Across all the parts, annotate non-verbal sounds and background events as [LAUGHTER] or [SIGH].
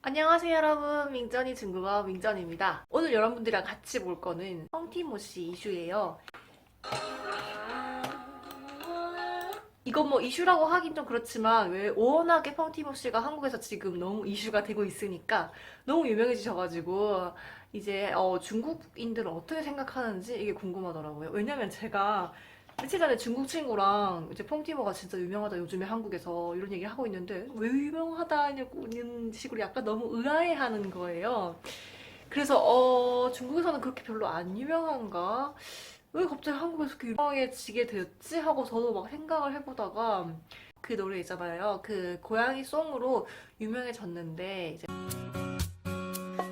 안녕하세요 여러분. 민전이 중국어 민전입니다. 오늘 여러분들이랑 같이 볼 거는 펑티모시 이슈예요. 이건 뭐 이슈라고 하긴 좀 그렇지만 왜 워낙에 펑티모시가 한국에서 지금 너무 이슈가 되고 있으니까 너무 유명해지셔가지고 이제 어, 중국인들은 어떻게 생각하는지 이게 궁금하더라고요. 왜냐면 제가 며칠 전에 중국 친구랑 이제 펑티모가 진짜 유명하다 요즘에 한국에서 이런 얘기 하고 있는데 왜 유명하다냐고 이런 식으로 약간 너무 의아해하는 거예요. 그래서 어 중국에서는 그렇게 별로 안 유명한가? 왜 갑자기 한국에서 이렇게 유명해지게 됐지? 하고 저도 막 생각을 해보다가 그 노래 있잖아요. 그 고양이 송으로 유명해졌는데 이제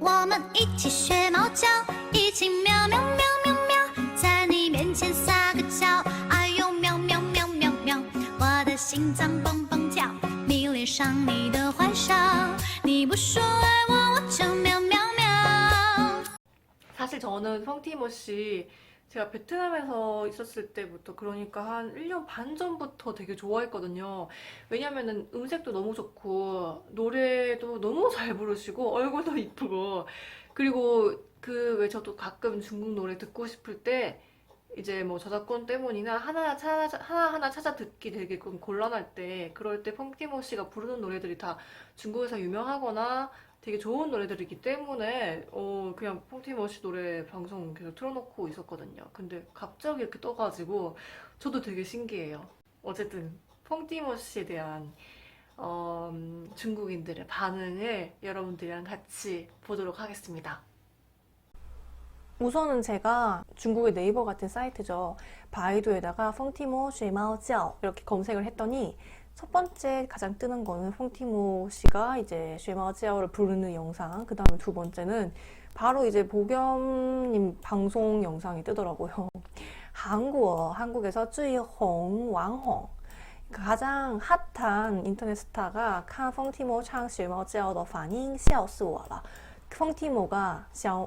我们一起学猫叫，一起喵喵喵喵喵， 저는 펑티모씨 제가 베트남에서 있었을 때부터 그러니까 한 1년 반 전부터 되게 좋아했거든요. 왜냐면은 음색도 너무 좋고 노래도 너무 잘 부르시고 얼굴도 이쁘고 그리고 그 왜 저도 가끔 중국 노래 듣고 싶을 때 이제 뭐 저작권 때문이나 하나 찾아 하나하나 찾아 듣기 되게 좀 곤란할 때 그럴 때 펑티모 씨가 부르는 노래들이 다 중국에서 유명하거나 되게 좋은 노래들이기 때문에 어 그냥 펑티머시 노래 방송 계속 틀어놓고 있었거든요. 근데 갑자기 이렇게 떠가지고 저도 되게 신기해요. 어쨌든 펑티머시에 대한 어, 음, 중국인들의 반응을 여러분들이랑 같이 보도록 하겠습니다. 우선은 제가 중국의 네이버 같은 사이트죠. 바이두에다가 펑티모 쉐마오지ao 이렇게 검색을 했더니 첫 번째 가장 뜨는 거는 펑티모 씨가 이제 쉐마오지아오를 부르는 영상, 그 다음에 두 번째는 바로 이제 보겸님 방송 영상이 뜨더라고요. [LAUGHS] 한국어, 한국에서 쯔이홍, 왕홍. 가장 핫한 인터넷 스타가 카 펑티모 창 쉐마오지아오의 반응 笑死我了. 펑티모가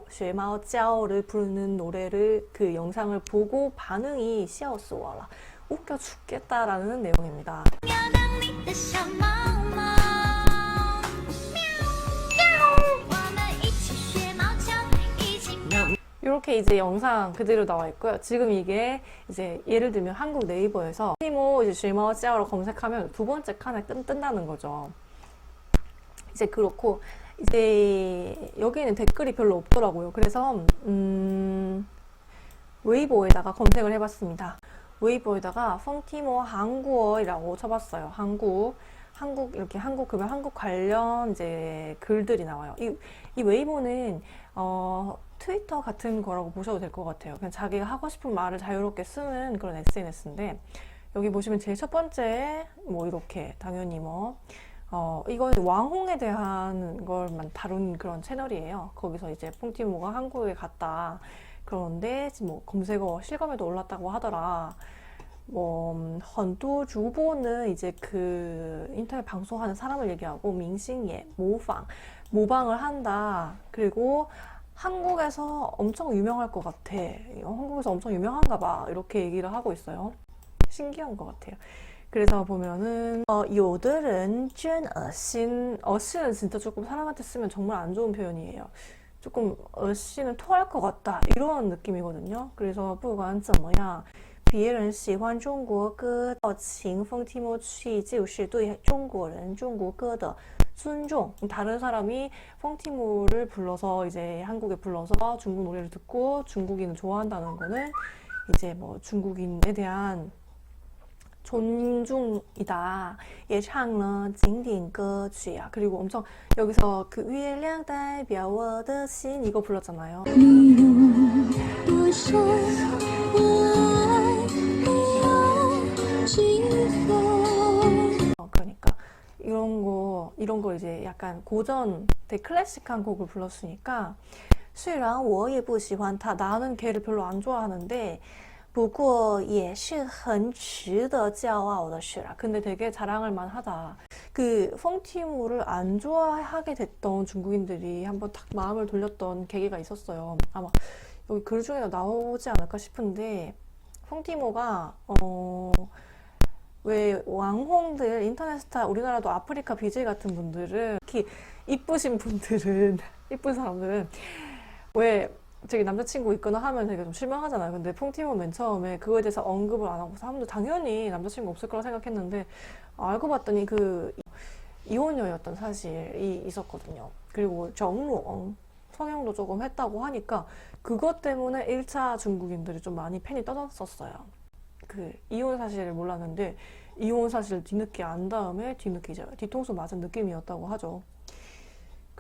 쉐마오지아오를 부르는 노래를 그 영상을 보고 반응이 笑死我了. 웃겨 죽겠다라는 내용입니다. 이렇게 이제 영상 그대로 나와 있고요. 지금 이게 이제 예를 들면 한국 네이버에서 티모 이제 쉐마오지아오로 검색하면 두 번째 칸에 뜬, 뜬다는 거죠. 이제 그렇고 이제 여기에는 댓글이 별로 없더라고요. 그래서 음, 웨이보에다가 검색을 해봤습니다. 웨이보에다가 펑티모 한국어이라고 쳐봤어요. 한국 한국 이렇게 한국 그러면 한국 관련 이제 글들이 나와요. 이, 이 웨이보는 어, 트위터 같은 거라고 보셔도 될 것 같아요. 그냥 자기가 하고 싶은 말을 자유롭게 쓰는 그런 SNS인데 여기 보시면 제일 첫 번째 뭐 이렇게 당연히 뭐 어, 이건 왕홍에 대한 걸만 다룬 그런 채널이에요. 거기서 이제 퐁티모가 한국에 갔다. 그런데 뭐 검색어 실검에도 올랐다고 하더라. 뭐, 음, 很多 주보는 이제 그 인터넷 방송하는 사람을 얘기하고 밍싱예, 모방, 모방을 한다. 그리고 한국에서 엄청 유명할 것 같아. 어, 한국에서 엄청 유명한가 봐. 이렇게 얘기를 하고 있어요. 신기한 것 같아요. 그래서 보면은 어, 요들은 쨘 어신 어신은 진짜 조금 사람한테 쓰면 정말 안 좋은 표현이에요. 조금 어신은 토할 것 같다 이런 느낌이거든요. 그래서 不管怎么样别人喜欢中国歌到秦风提莫去就是对中国人中国歌的 尊重. 다른 사람이 펑티모를 불러서 이제 한국에 불러서 중국 노래를 듣고 중국인을 좋아한다는 거는 이제 뭐 중국인에 대한 존중이다. 也唱了经典歌曲啊. 그리고 엄청 여기서 그月亮代表我的心 이거 불렀잖아요. 多深，我爱你有几分？ 어, 그러니까 이런 거 이런 거 이제 약간 고전 되게 클래식한 곡을 불렀으니까 虽然我也不喜欢他 나는 걔를 별로 안 좋아하는데 不过也是很值得骄傲的事啊 근데 되게 자랑할 만하다 그 펑티모를 안 좋아하게 됐던 중국인들이 한번 탁 마음을 돌렸던 계기가 있었어요 아마 여기 글 중에 나오지 않을까 싶은데 펑티모가 어 왜 왕홍들 인터넷 스타 우리나라도 아프리카 BJ 같은 분들은 특히 이쁘신 분들은 [LAUGHS] 이쁜 사람들은 왜 되게 남자친구 있거나 하면 되게 좀 실망하잖아요. 근데 퐁티모 맨 처음에 그거에 대해서 언급을 안 하고 사람들 당연히 남자친구 없을 거라 생각했는데 알고 봤더니 그 이혼녀였던 사실이 있었거든요. 그리고 정롱 성형도 조금 했다고 하니까 그것 때문에 1차 중국인들이 좀 많이 팬이 떠졌었어요. 그 이혼 사실을 몰랐는데 이혼 사실을 뒤늦게 안 다음에 뒤늦게 이제 뒤통수 맞은 느낌이었다고 하죠.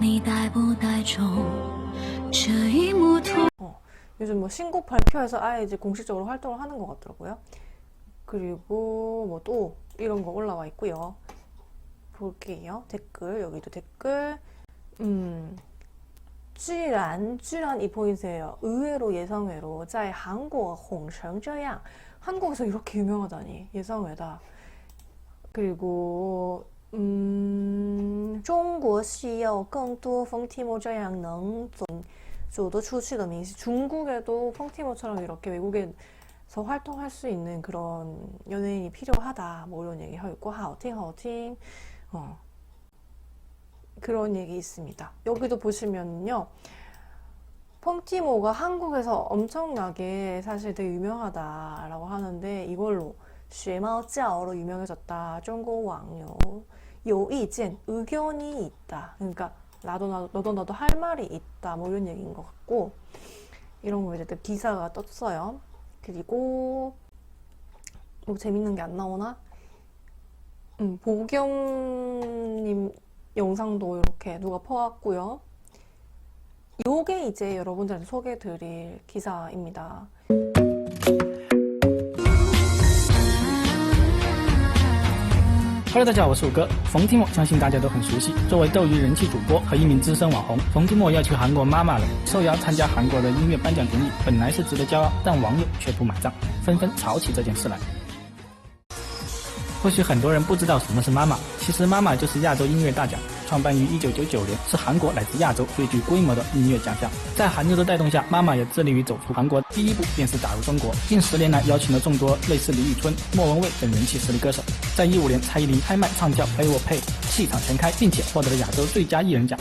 你带不带种这一幕突 요즘 뭐 신곡 발표해서 아예 이제 공식적으로 활동을 하는 것 같더라고요. 그리고 뭐 또 이런 거 올라와 있고요. 볼게요. 댓글 여기도 댓글. 음. 居然居然이 포인트예요. 의외로 예상외로 在韩国红成这样. 한국에서 이렇게 유명하다니 예상외다. 그리고 음, 中国需要更多风티모这样能走走得出去的明星. 중국에도 펑티모처럼 이렇게 외국에서 활동할 수 있는 그런 연예인이 필요하다. 뭐 이런 얘기 하고 있고 하오팅 하오팅. 어. 그런 얘기 있습니다. 여기도 보시면요. 펑티모가 한국에서 엄청나게 사실 되게 유명하다라고 하는데 이걸로 学猫叫로 유명해졌다. 중국 왕요. 요이젠 의견이 있다. 그러니까 나도 나도 너도 나도 할 말이 있다. 뭐 이런 얘기인 것 같고 이런 거 이제 기사가 떴어요. 그리고 뭐 재밌는 게 안 나오나? 음, 보경님 영상도 이렇게 누가 퍼왔고요. 요게 이제 여러분들한테 소개드릴 기사입니다. Hello，大家好，我是五哥。冯提莫相信大家都很熟悉，作为斗鱼人气主播和一名资深网红，冯提莫要去韩国妈妈了，受邀参加韩国的音乐颁奖典礼，本来是值得骄傲，但网友却不买账，纷纷吵起这件事来。或许很多人不知道什么是妈妈，其实妈妈就是亚洲音乐大奖，创办于一九九九年，是韩国乃至亚洲最具规模的音乐奖项。在韩流的带动下，妈妈也致力于走出韩国，第一步便是打入中国。近十年来，邀请了众多类似李宇春、莫文蔚等人气实力歌手。在一五年，蔡依林开麦唱叫《陪我配》，气场全开，并且获得了亚洲最佳艺人奖。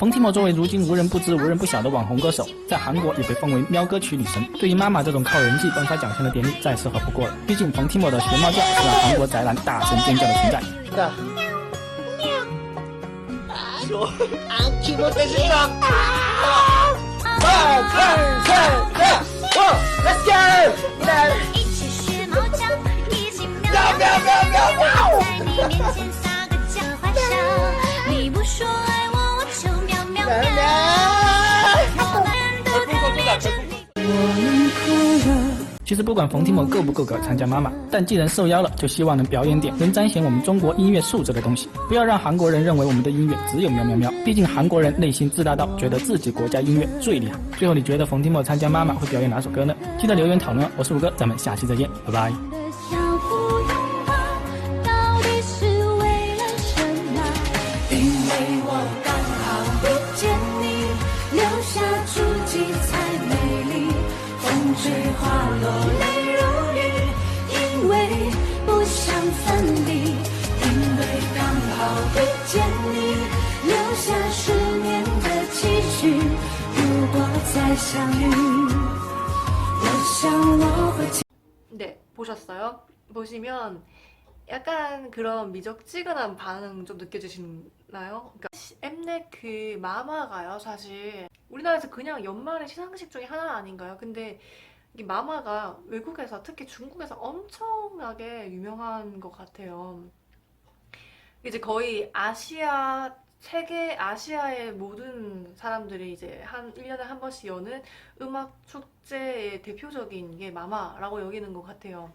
冯提莫作为如今无人不知、无人不晓的网红歌手，在韩国也被封为喵歌曲女神。对于妈妈这种靠人气颁发奖项的典礼，再适合不过了。毕竟冯提莫的学猫叫是让韩国宅男大声尖叫的存在。一起学猫叫，一起喵喵喵喵喵，在你面前撒个娇坏笑。你不说爱我，我就其实不管冯提莫够不够格参加妈妈，但既然受邀了，就希望能表演点能彰显我们中国音乐素质的东西，不要让韩国人认为我们的音乐只有喵喵喵。毕竟韩国人内心自大到觉得自己国家音乐最厉害。最后你觉得冯提莫参加妈妈会表演哪首歌呢？记得留言讨论。我是五哥，咱们下期再见，拜拜。好遇见你，留下十年的期许。如果再相遇，我想我会。 네, 보셨어요? 보시면 약간 그런 미적지근한 반응 좀 느껴지시나요? 그러니까 엠넷 그 마마가요, 사실 우리나라에서 그냥 연말의 시상식 중에 하나 아닌가요? 근데 이 마마가 외국에서 특히 중국에서 엄청나게 유명한 것 같아요. 이제 거의 아시아 세계 아시아의 모든 사람들이 이제 한 1년에 한 번씩 여는 음악 축제의 대표적인 게 마마라고 여기는 것 같아요.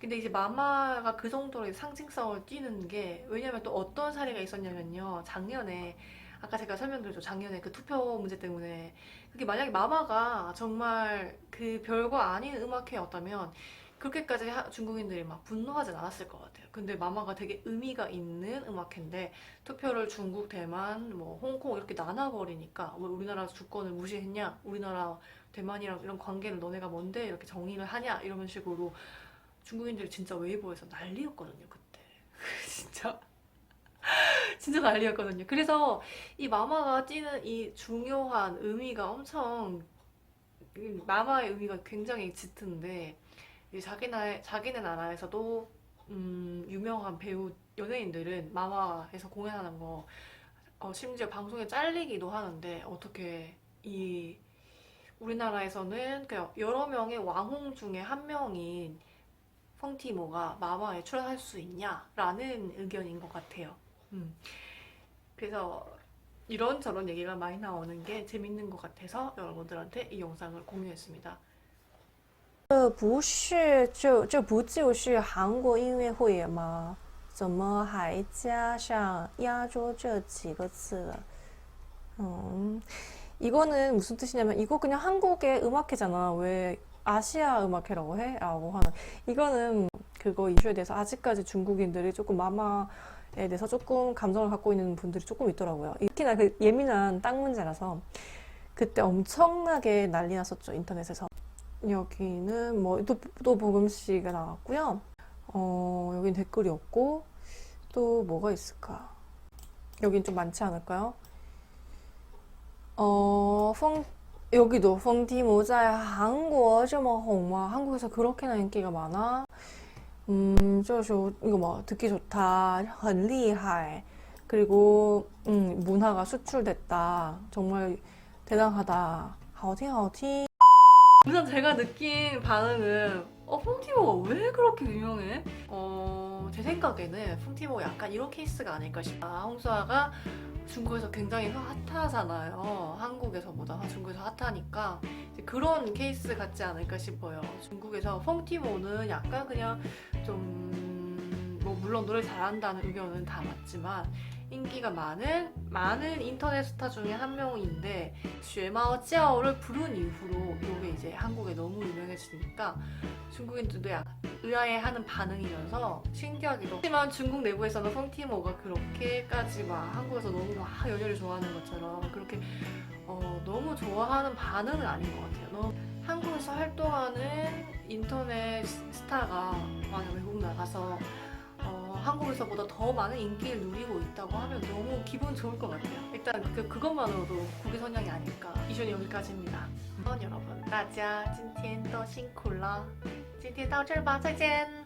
근데 이제 마마가 그 정도로 상징성을 띠는 게 왜냐면 또 어떤 사례가 있었냐면요. 작년에 아까 제가 설명드렸죠. 작년에 그 투표 문제 때문에 그게 만약에 마마가 정말 그 별거 아닌 음악회였다면 그렇게까지 하- 중국인들이 막 분노하진 않았을 것 같아요. 근데 마마가 되게 의미가 있는 음악회인데 투표를 중국, 대만, 뭐 홍콩 이렇게 나눠버리니까 왜 우리나라 주권을 무시했냐? 우리나라 대만이랑 이런 관계를 너네가 뭔데 이렇게 정의를 하냐? 이런 식으로 중국인들이 진짜 웨이보에서 난리였거든요, 그때. [LAUGHS] 진짜. 진짜 난리였거든요. 그래서 이 마마가 띠는 이 중요한 의미가 엄청 이 마마의 의미가 굉장히 짙은데 이 자기 나 자기네 나라에서도 음, 유명한 배우 연예인들은 마마에서 공연하는 거 어, 심지어 방송에 잘리기도 하는데 어떻게 이 우리나라에서는 그냥 여러 명의 왕홍 중에 한 명인 펑티모가 마마에 출연할 수 있냐라는 의견인 것 같아요. 음. 그래서 이런저런 얘기가 많이 나오는 게 재밌는 것 같아서 여러분들한테 이 영상을 공유했습니다. 这不是就这不就是韩国音乐会吗？怎么还加上亚洲这几个字了？ 음, 이거는 무슨 뜻이냐면 이거 그냥 한국의 음악회잖아. 왜 아시아 음악회라고 해? 라고 하는. 이거는 그거 이슈에 대해서 아직까지 중국인들이 조금 마마에 대해서 조금 감정을 갖고 있는 분들이 조금 있더라고요. 특히나 그 예민한 땅 문제라서 그때 엄청나게 난리 났었죠. 인터넷에서. 여기는 뭐 또 또 보금씨가 나왔고요. 어, 여긴 댓글이 없고 또 뭐가 있을까? 여긴 좀 많지 않을까요? 어, 펑 여기도 펑티모 在 한국 这么红吗? 한국에서 그렇게나 인기가 많아? 음, 就是 이거 뭐 듣기 좋다. 很厉害. 그리고 음, 문화가 수출됐다. 정말 대단하다. 好听好听. 우선 제가 느낀 반응은 어 펑티모가 왜 그렇게 유명해? 어, 제 생각에는 펑티모가 약간 이런 케이스가 아닐까 싶다. 홍수아가 중국에서 굉장히 핫하잖아요. 한국에서보다 중국에서 핫하니까 그런 케이스 같지 않을까 싶어요. 중국에서 펑티모는 약간 그냥 좀 뭐 물론 노래 잘한다는 의견은 다 맞지만 인기가 많은 많은 인터넷 스타 중에 한 명인데 쉐마오지아오를 부른 이후로 이게 이제 한국에 너무 유명해지니까 중국인들도 의아해하는 반응이면서 신기하기도 하지만 중국 내부에서는 펑티모가 그렇게까지 막 한국에서 너무 막 연예를 좋아하는 것처럼 그렇게 어, 너무 좋아하는 반응은 아닌 것 같아요. 너무 한국에서 활동하는 인터넷 스타가 만약 외국 나가서 어, 한국에서보다 더 많은 인기를 누리고 있다고 하면 너무 기분 좋을 것 같아요. 일단 그, 그것만으로도 국위 선양이 아닐까. 이슈는 여기까지입니다. 그럼 여러분, 大家今天都辛苦了。今天到这儿吧，再见。